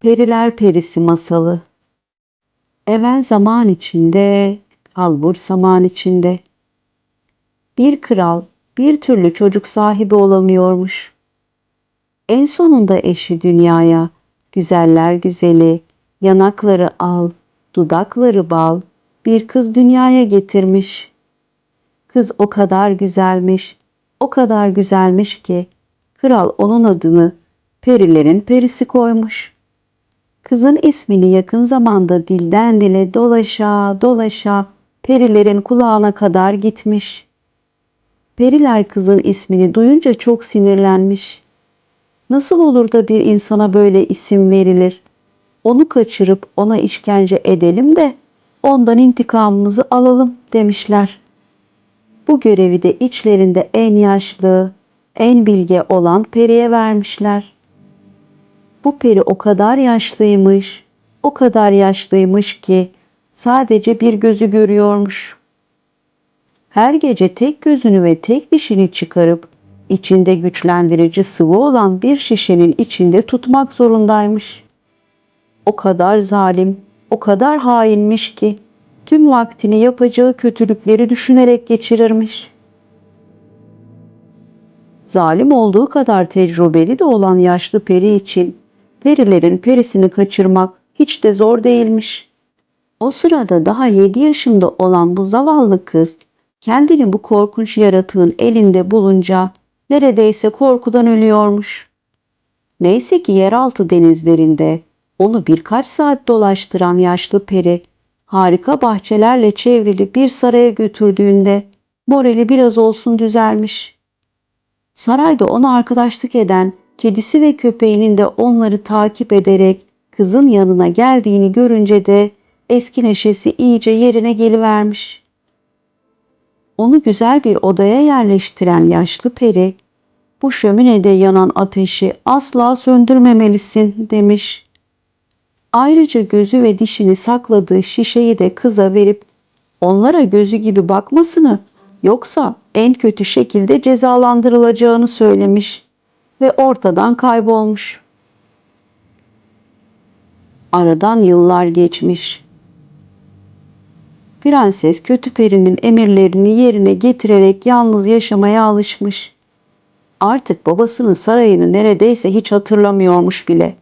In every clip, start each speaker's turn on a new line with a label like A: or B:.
A: Periler Perisi Masalı Evvel zaman içinde, kalbur zaman içinde. Bir kral bir türlü çocuk sahibi olamıyormuş. En sonunda eşi dünyaya, güzeller güzeli, yanakları al, dudakları bal, bir kız dünyaya getirmiş. Kız o kadar güzelmiş, o kadar güzelmiş ki kral onun adını perilerin perisi koymuş. Kızın ismini yakın zamanda dilden dile dolaşa dolaşa perilerin kulağına kadar gitmiş. Periler kızın ismini duyunca çok sinirlenmiş. Nasıl olur da bir insana böyle isim verilir? Onu kaçırıp ona işkence edelim de ondan intikamımızı alalım demişler. Bu görevi de içlerinde en yaşlı, en bilge olan periye vermişler. Bu peri o kadar yaşlıymış, o kadar yaşlıymış ki sadece bir gözü görüyormuş. Her gece tek gözünü ve tek dişini çıkarıp içinde güçlendirici sıvı olan bir şişenin içinde tutmak zorundaymış. O kadar zalim, o kadar hainmiş ki tüm vaktini yapacağı kötülükleri düşünerek geçirirmiş. Zalim olduğu kadar tecrübeli de olan yaşlı peri için perilerin perisini kaçırmak hiç de zor değilmiş. O sırada daha 7 yaşında olan bu zavallı kız kendini bu korkunç yaratığın elinde bulunca neredeyse korkudan ölüyormuş. Neyse ki yeraltı denizlerinde onu birkaç saat dolaştıran yaşlı peri harika bahçelerle çevrili bir saraya götürdüğünde morali biraz olsun düzelmiş. Sarayda ona arkadaşlık eden kedisi ve köpeğinin de onları takip ederek kızın yanına geldiğini görünce de eski neşesi iyice yerine gelivermiş. Onu güzel bir odaya yerleştiren yaşlı peri, bu şöminede yanan ateşi asla söndürmemelisin demiş. Ayrıca gözü ve dişini sakladığı şişeyi de kıza verip onlara gözü gibi bakmasını yoksa en kötü şekilde cezalandırılacağını söylemiş ve ortadan kaybolmuş. Aradan yıllar geçmiş. Prenses kötü perinin emirlerini yerine getirerek yalnız yaşamaya alışmış. Artık babasının sarayını neredeyse hiç hatırlamıyormuş bile.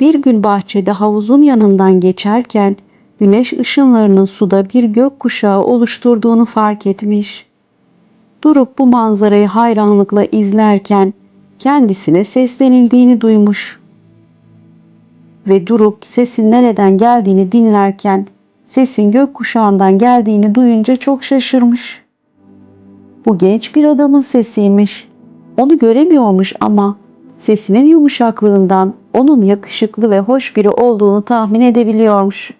A: Bir gün bahçede havuzun yanından geçerken güneş ışınlarının suda bir gök kuşağı oluşturduğunu fark etmiş. Durup bu manzarayı hayranlıkla izlerken kendisine seslenildiğini duymuş. Ve durup sesin nereden geldiğini dinlerken sesin gök kuşağından geldiğini duyunca çok şaşırmış. Bu genç bir adamın sesiymiş. Onu göremiyormuş ama sesinin yumuşaklığından onun yakışıklı ve hoş biri olduğunu tahmin edebiliyormuş.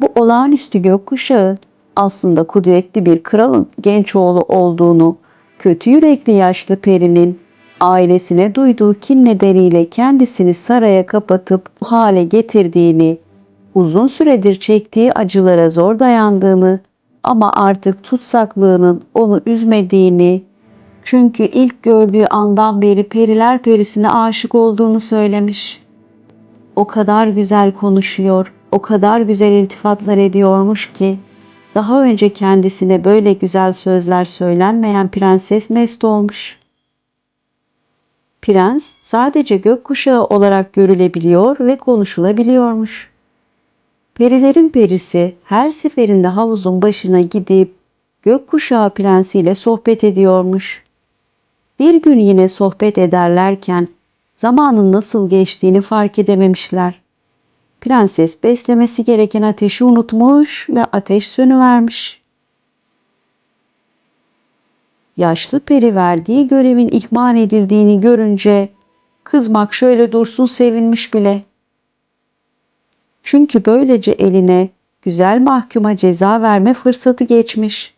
A: Bu olağanüstü gökkuşağı aslında kudretli bir kralın genç oğlu olduğunu, kötü yürekli yaşlı perinin ailesine duyduğu kin nedeniyle kendisini saraya kapatıp bu hale getirdiğini, uzun süredir çektiği acılara zor dayandığını ama artık tutsaklığının onu üzmediğini, çünkü ilk gördüğü andan beri periler perisine aşık olduğunu söylemiş. O kadar güzel konuşuyor, o kadar güzel iltifatlar ediyormuş ki daha önce kendisine böyle güzel sözler söylenmeyen prenses mest olmuş. Prens sadece gökkuşağı olarak görülebiliyor ve konuşulabiliyormuş. Perilerin perisi her seferinde havuzun başına gidip gökkuşağı prensiyle sohbet ediyormuş. Bir gün yine sohbet ederlerken zamanın nasıl geçtiğini fark edememişler. Prenses beslemesi gereken ateşi unutmuş ve ateş sönüvermiş. Yaşlı peri verdiği görevin ihmal edildiğini görünce kızmak şöyle dursun sevinmiş bile. Çünkü böylece eline güzel mahkuma ceza verme fırsatı geçmiş.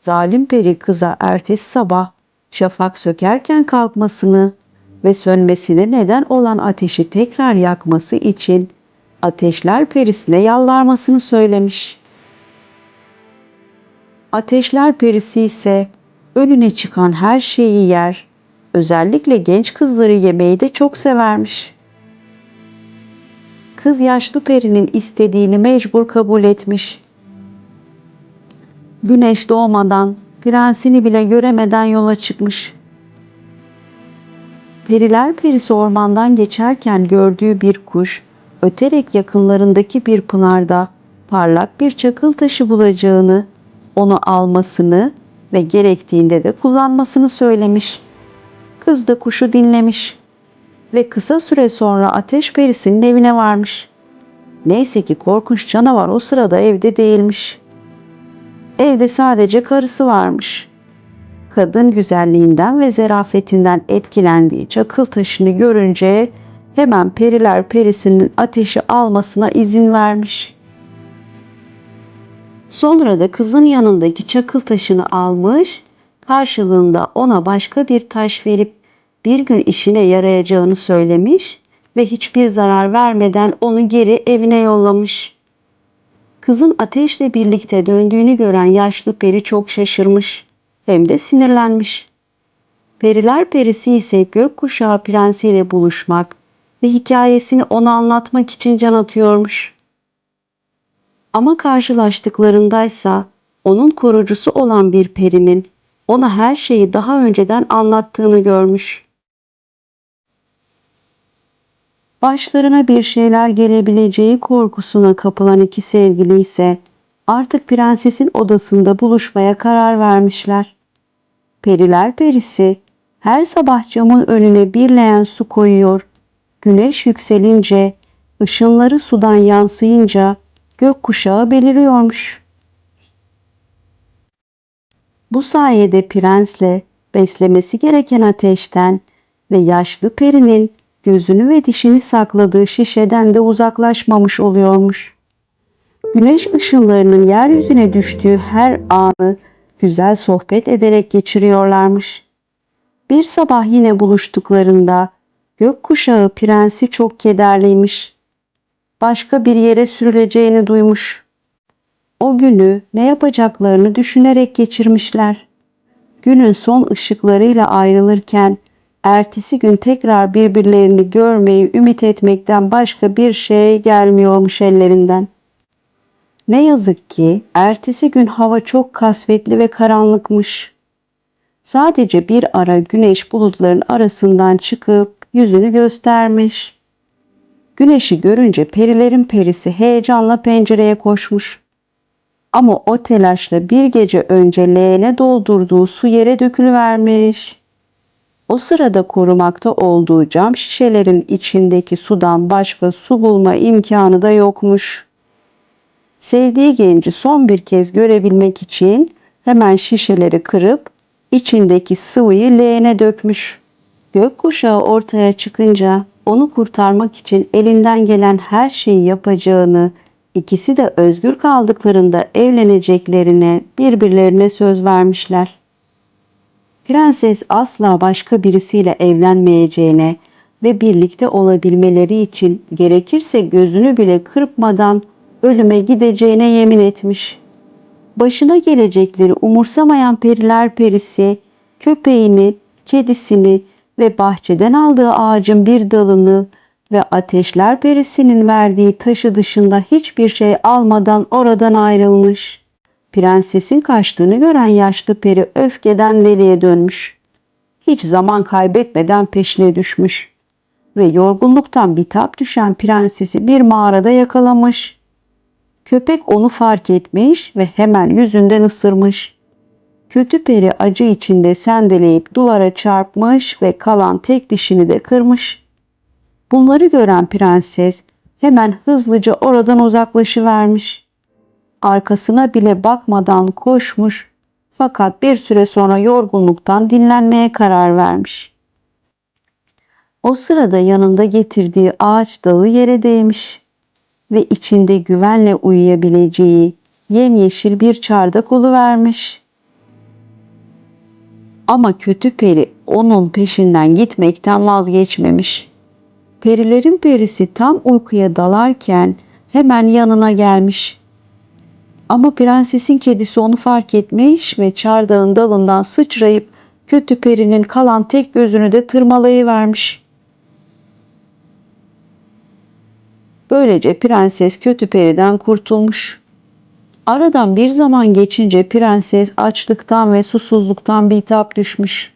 A: Zalim peri kıza ertesi sabah şafak sökerken kalkmasını ve sönmesine neden olan ateşi tekrar yakması için ateşler perisine yalvarmasını söylemiş. Ateşler perisi ise önüne çıkan her şeyi yer, Özellikle genç kızları yemeyi de çok severmiş. Kız yaşlı perinin istediğini mecbur kabul etmiş. Güneş doğmadan, prensini bile göremeden yola çıkmış. Periler perisi ormandan geçerken gördüğü bir kuş, öterek yakınlarındaki bir pınarda parlak bir çakıl taşı bulacağını, onu almasını ve gerektiğinde de kullanmasını söylemiş. Kız da kuşu dinlemiş ve kısa süre sonra ateş perisinin evine varmış. Neyse ki korkunç canavar o sırada evde değilmiş. Evde sadece karısı varmış. Kadın güzelliğinden ve zerafetinden etkilendiği çakıl taşını görünce hemen periler perisinin ateşi almasına izin vermiş. Sonra da kızın yanındaki çakıl taşını almış, karşılığında ona başka bir taş verip bir gün işine yarayacağını söylemiş ve hiçbir zarar vermeden onu geri evine yollamış. Kızın ateşle birlikte döndüğünü gören yaşlı peri çok şaşırmış hem de sinirlenmiş. Periler perisi ise gökkuşağı prensiyle buluşmak ve hikayesini ona anlatmak için can atıyormuş. Ama karşılaştıklarındaysa onun korucusu olan bir perinin ona her şeyi daha önceden anlattığını görmüş. Başlarına bir şeyler gelebileceği korkusuna kapılan iki sevgili ise artık prensesin odasında buluşmaya karar vermişler. Periler perisi her sabah camın önüne bir leğen su koyuyor. Güneş yükselince, ışınları sudan yansıyınca gökkuşağı beliriyormuş. Bu sayede prensle beslemesi gereken ateşten ve yaşlı perinin gözünü ve dişini sakladığı şişeden de uzaklaşmamış oluyormuş. Güneş ışınlarının yeryüzüne düştüğü her anı güzel sohbet ederek geçiriyorlarmış. Bir sabah yine buluştuklarında gökkuşağı prensi çok kederliymiş. Başka bir yere sürüleceğini duymuş. O günü ne yapacaklarını düşünerek geçirmişler. Günün son ışıklarıyla ayrılırken ertesi gün tekrar birbirlerini görmeyi ümit etmekten başka bir şey gelmiyormuş ellerinden. Ne yazık ki ertesi gün hava çok kasvetli ve karanlıkmış. Sadece bir ara güneş bulutların arasından çıkıp yüzünü göstermiş. Güneşi görünce perilerin perisi heyecanla pencereye koşmuş. Ama o telaşla bir gece önce leğene doldurduğu su yere dökülüvermiş. O sırada korumakta olduğu cam şişelerin içindeki sudan başka su bulma imkanı da yokmuş. Sevdiği genci son bir kez görebilmek için hemen şişeleri kırıp içindeki sıvıyı leğene dökmüş. Gökkuşağı ortaya çıkınca onu kurtarmak için elinden gelen her şeyi yapacağını, ikisi de özgür kaldıklarında evleneceklerine birbirlerine söz vermişler. Prenses asla başka birisiyle evlenmeyeceğine ve birlikte olabilmeleri için gerekirse gözünü bile kırpmadan ölüme gideceğine yemin etmiş. Başına gelecekleri umursamayan periler perisi köpeğini, kedisini ve bahçeden aldığı ağacın bir dalını ve ateşler perisinin verdiği taşı dışında hiçbir şey almadan oradan ayrılmış. Prensesin kaçtığını gören yaşlı peri öfkeden deliye dönmüş. Hiç zaman kaybetmeden peşine düşmüş ve yorgunluktan bitap düşen prensesi bir mağarada yakalamış. Köpek onu fark etmiş ve hemen yüzünden ısırmış. Kötü peri acı içinde sendeleyip duvara çarpmış ve kalan tek dişini de kırmış. Bunları gören prenses hemen hızlıca oradan uzaklaşıvermiş. Arkasına bile bakmadan koşmuş fakat bir süre sonra yorgunluktan dinlenmeye karar vermiş. O sırada yanında getirdiği ağaç dalı yere değmiş ve içinde güvenle uyuyabileceği yemyeşil bir çardak vermiş. Ama kötü peri onun peşinden gitmekten vazgeçmemiş. Perilerin perisi tam uykuya dalarken hemen yanına gelmiş. Ama prensesin kedisi onu fark etmiş ve çardağın dalından sıçrayıp kötü perinin kalan tek gözünü de tırmalayıvermiş. Böylece prenses kötü periden kurtulmuş. Aradan bir zaman geçince prenses açlıktan ve susuzluktan bitap düşmüş.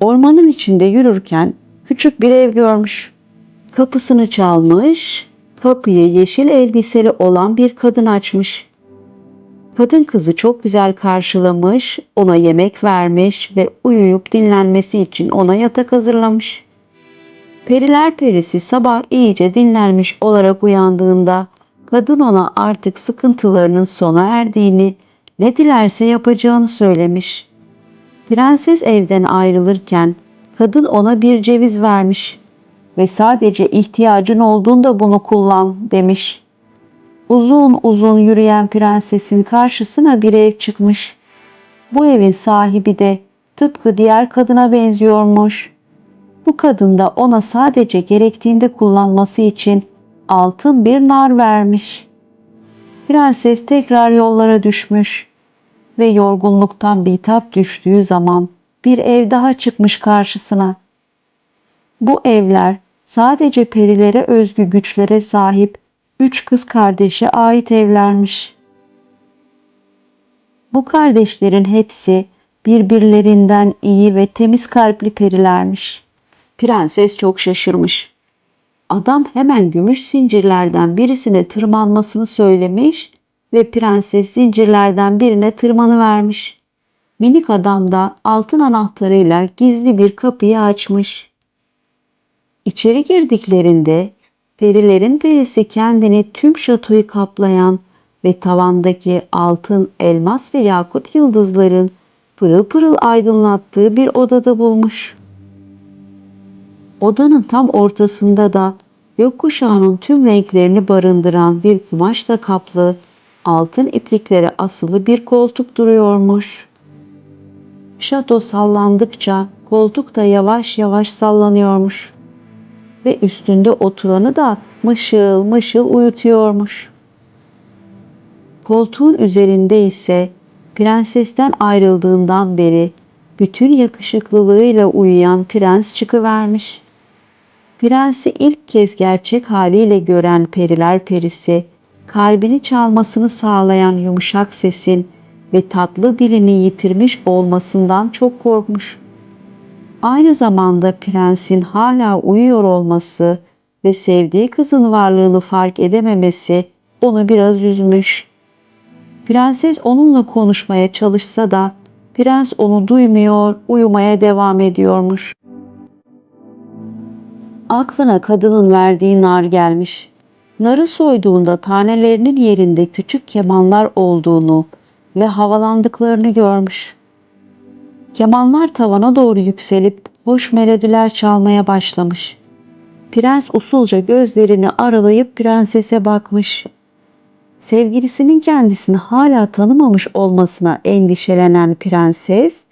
A: Ormanın içinde yürürken küçük bir ev görmüş. Kapısını çalmış, kapıyı yeşil elbiseli olan bir kadın açmış. Kadın kızı çok güzel karşılamış, ona yemek vermiş ve uyuyup dinlenmesi için ona yatak hazırlamış. Periler perisi sabah iyice dinlenmiş olarak uyandığında kadın ona artık sıkıntılarının sona erdiğini, ne dilerse yapacağını söylemiş. Prenses evden ayrılırken kadın ona bir ceviz vermiş ve sadece ihtiyacın olduğunda bunu kullan demiş. Uzun uzun yürüyen prensesin karşısına bir ev çıkmış. Bu evin sahibi de tıpkı diğer kadına benziyormuş. Bu kadın da ona sadece gerektiğinde kullanması için altın bir nar vermiş. Prenses tekrar yollara düşmüş ve yorgunluktan bitap düştüğü zaman bir ev daha çıkmış karşısına. Bu evler sadece perilere özgü güçlere sahip üç kız kardeşe ait evlermiş. Bu kardeşlerin hepsi birbirlerinden iyi ve temiz kalpli perilermiş. Prenses çok şaşırmış. Adam hemen gümüş zincirlerden birisine tırmanmasını söylemiş ve prenses zincirlerden birine tırmanıvermiş. Minik adam da altın anahtarıyla gizli bir kapıyı açmış. İçeri girdiklerinde perilerin perisi kendini tüm şatoyu kaplayan ve tavandaki altın, elmas ve yakut yıldızların pırıl pırıl aydınlattığı bir odada bulmuş. Odanın tam ortasında da gökkuşağının tüm renklerini barındıran bir kumaşla kaplı, altın ipliklere asılı bir koltuk duruyormuş. Şato sallandıkça koltuk da yavaş yavaş sallanıyormuş ve üstünde oturanı da mışıl mışıl uyutuyormuş. Koltuğun üzerinde ise prensesten ayrıldığından beri bütün yakışıklılığıyla uyuyan prens çıkıvermiş. Prensi ilk kez gerçek haliyle gören periler perisi, kalbini çalmasını sağlayan yumuşak sesin ve tatlı dilini yitirmiş olmasından çok korkmuş. Aynı zamanda prensin hala uyuyor olması ve sevdiği kızın varlığını fark edememesi onu biraz üzmüş. Prenses onunla konuşmaya çalışsa da prens onu duymuyor, uyumaya devam ediyormuş. Aklına kadının verdiği nar gelmiş. Narı soyduğunda tanelerinin yerinde küçük kemanlar olduğunu ve havalandıklarını görmüş. Kemanlar tavana doğru yükselip hoş melodiler çalmaya başlamış. Prens usulca gözlerini aralayıp prensese bakmış. Sevgilisinin kendisini hala tanımamış olmasına endişelenen prenses,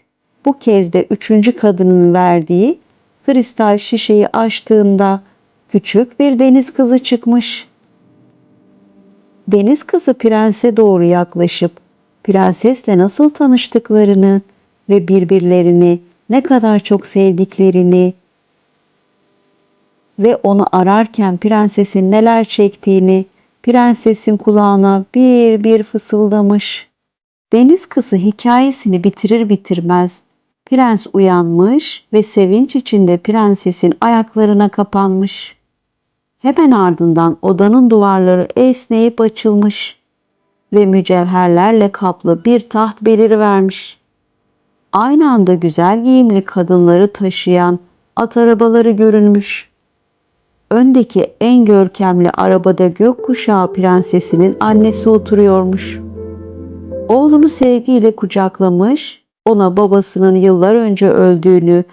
A: bu kez de üçüncü kadının verdiği kristal şişeyi açtığında küçük bir deniz kızı çıkmış. Deniz kızı prense doğru yaklaşıp prensesle nasıl tanıştıklarını ve birbirlerini ne kadar çok sevdiklerini ve onu ararken prensesin neler çektiğini prensesin kulağına bir bir fısıldamış. Deniz kızı hikayesini bitirir bitirmez prens uyanmış ve sevinç içinde prensesin ayaklarına kapanmış. Hemen ardından odanın duvarları esneyip açılmış ve mücevherlerle kaplı bir taht belirivermiş aynı anda güzel giyimli kadınları taşıyan at arabaları görünmüş. Öndeki en görkemli arabada gökkuşağı prensesinin annesi oturuyormuş. Oğlunu sevgiyle kucaklamış, ona babasının yıllar önce öldüğünü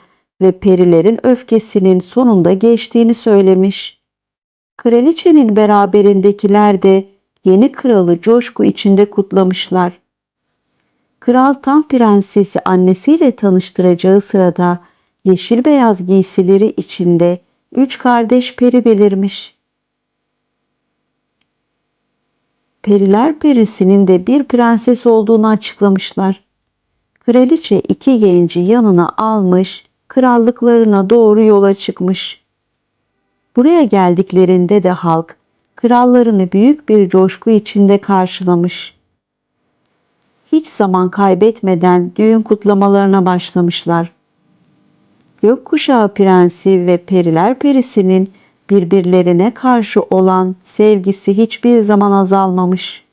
A: ve perilerin öfkesinin sonunda geçtiğini söylemiş. Kraliçenin beraberindekiler de yeni kralı coşku içinde kutlamışlar. Kral tam prensesi annesiyle tanıştıracağı sırada yeşil beyaz giysileri içinde üç kardeş peri belirmiş. Periler perisinin de bir prenses olduğunu açıklamışlar. Kraliçe iki genci yanına almış, krallıklarına doğru yola çıkmış. Buraya geldiklerinde de halk krallarını büyük bir coşku içinde karşılamış. Hiç zaman kaybetmeden düğün kutlamalarına başlamışlar. Gökkuşağı prensi ve periler perisinin birbirlerine karşı olan sevgisi hiçbir zaman azalmamış.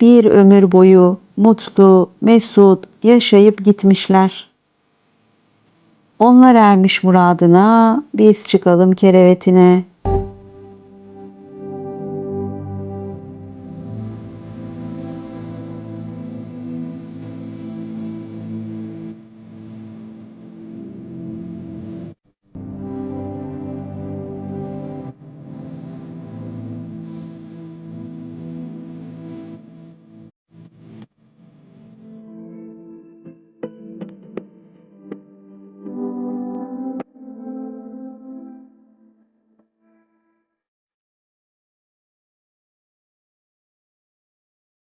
A: Bir ömür boyu mutlu, mesut yaşayıp gitmişler. Onlar ermiş muradına, biz çıkalım kerevetine.